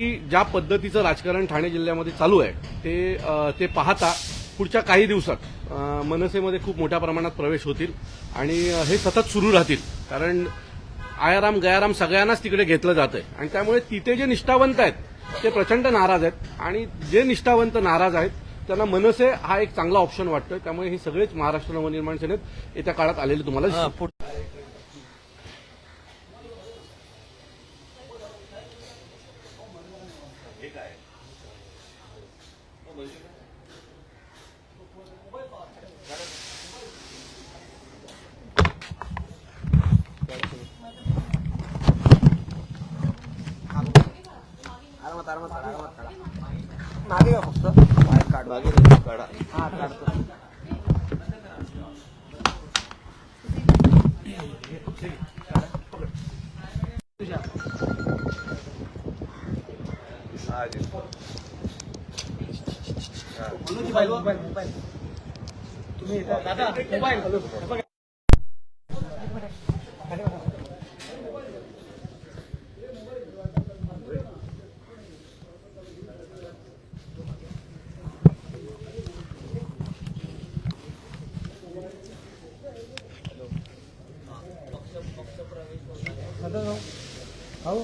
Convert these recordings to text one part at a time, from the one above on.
की ज्या पद्धतीचं राजकारण ठाणे जिल्ह्यामध्ये चालू आहे ते ते पाहता पुढच्या काही दिवसात मनसेमध्ये खूप मोठ्या प्रमाणात प्रवेश होतील आणि हे सतत सुरू राहतील. कारण आयाराम गयाराम सगळ्यांनाच तिकडे घेतलं जातंय. आणि त्यामुळे तिथे जे निष्ठावंत आहेत ते प्रचंड नाराज आहेत. आणि जे निष्ठावंत नाराज आहेत त्यांना मनसे हा एक चांगला ऑप्शन वाटतोय. त्यामुळे हे सगळेच महाराष्ट्र नवनिर्माण सेनेत येत्या काळात आलेले तुम्हाला मागे का फक्त बाहेर काढ मागे काढा हा काढतो तुम्ही दादा मोबाईल भाऊ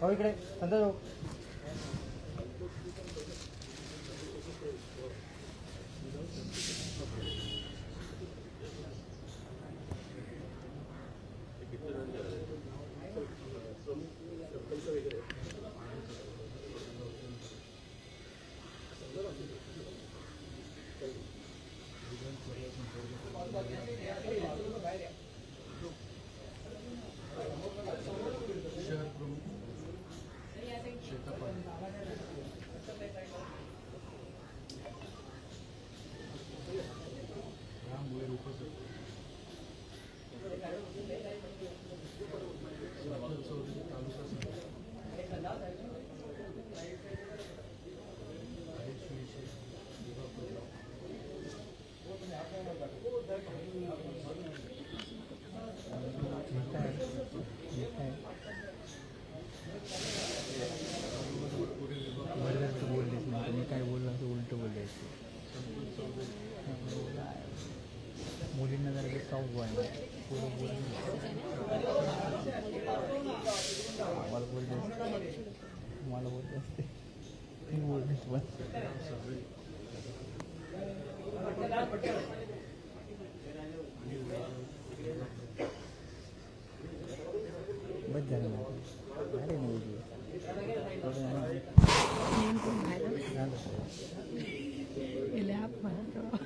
भाऊ इकडे संतोष भाऊ मुलींना जरा ते सॉफ्ट बोलणार पोरं बोलली मला बोलले असते. मला असते. ती बोललीस बस. बस झालं ना. अरे नाही काय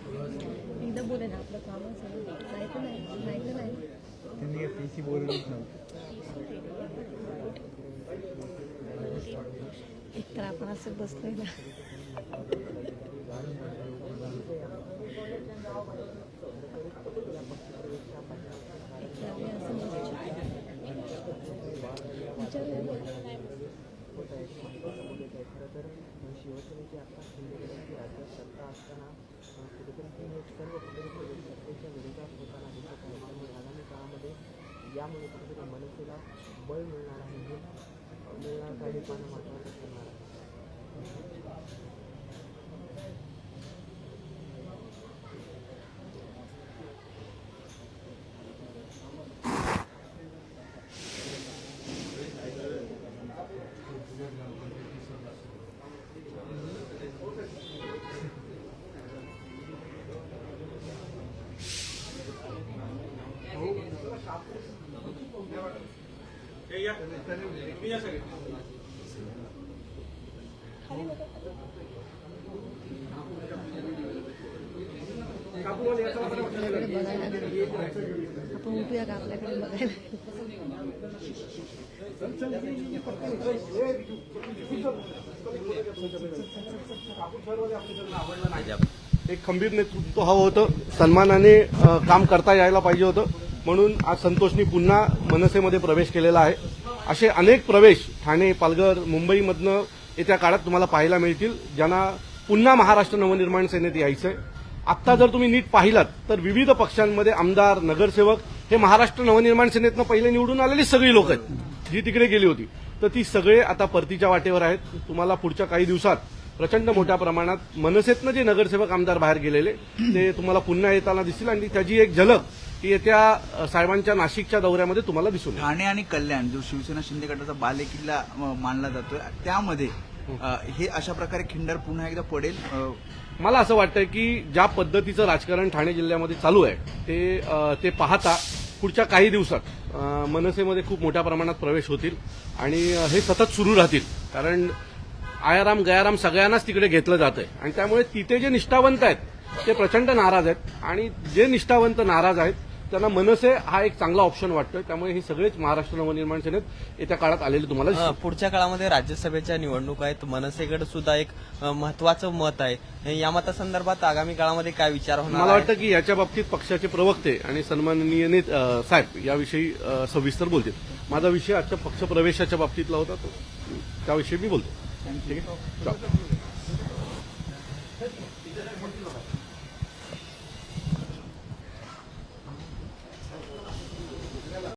बोले ना आपलं काम असेल नाही तर नाही. नाही तर नाही त्यांनी बोललीच नव्हतं एक तर आपण असं बसलोय ना. एक तर आपण असं बसलो. विचारूया. बोल. शिवसेनेची आता हिंदुस्थानची राज्यात सत्ता असताना कुठेतरी ती एक सर्व कुठेतरी सत्तेच्या विरोधात होताना दिसत आहे त्यामुळे आगामी काळामध्ये यामुळे कुठेतरी मनसेला बळ मिळणार आहे हे मिळणार काही पानं महत्त्वाचं आपण उठूया का आपल्याकडे बघायला एक खंबीर नेतृत्व हवं होतं सन्मानाने काम करता यायला पाहिजे होतं म्हणून आज संतोषनी पुन्हा मनसेमध्ये प्रवेश केलेला आहे. असे अनेक प्रवेश ठाणे पालघर मुंबईमधनं येत्या काळात तुम्हाला पाहायला मिळतील ज्यांना पुन्हा महाराष्ट्र नवनिर्माण सेनेत यायचं आहे आत्ता जर तुम्ही नीट पाहिलात तर विविध पक्षांमध्ये आमदार नगरसेवक हे महाराष्ट्र नवनिर्माण सेनेतनं पहिले निवडून आलेली सगळी लोक आहेत. जी तिकडे गेली होती. तर ती सगळे आता परतीच्या वाटेवर आहेत. तुम्हाला पुढच्या काही दिवसात प्रचंड मोठ्या प्रमाणात मनसेतनं जे नगरसेवक आमदार बाहेर गेलेले ते तुम्हाला पुन्हा येताना दिसतील आणि त्याची एक झलक ती येत्या साहेबांच्या नाशिकच्या दौऱ्यामध्ये तुम्हाला दिसून. ठाणे आणि कल्याण जो शिवसेना शिंदे गटाचा बालेकिल्ला मानला जातोय त्यामध्ये अ, हे अशा प्रकारे खिंडर पुन्हा एकदा पडेल मला असं वाटतं की ज्या पद्धतीचं राजकारण ठाणे जिल्ह्यामध्ये चालू आहे ते ते पाहता पुढच्या काही दिवसात मनसेमध्ये खूप मोठ्या प्रमाणात प्रवेश होतील आणि हे सतत सुरू राहतील कारण आयाराम गयाराम सगळ्यांनाच तिकडे घेतलं जात आहे आणि त्यामुळे तिथे जे निष्ठावंत आहेत ते प्रचंड नाराज आहेत. आणि जे निष्ठावंत नाराज आहेत त्यांना मनसे हा एक चांगला ऑप्शन वाटतोय. त्यामुळे हे सगळेच महाराष्ट्र नवनिर्माण सेनेत येत्या काळात आलेले तुम्हाला पुढच्या काळामध्ये राज्यसभेच्या निवडणूक आहेत. मनसेकडे सुद्धा एक महत्वाचं मत आहे. या मतासंदर्भात आगामी काळामध्ये काय विचार होणार मला? वाटतं की याच्या बाबतीत पक्षाचे प्रवक्ते आणि सन्माननीय साहेब याविषयी सविस्तर बोलतील. माझा विषय आजच्या पक्ष प्रवेशाच्या बाबतीतला होता तो त्याविषयी मी बोलतो. ठीक आहे? चला.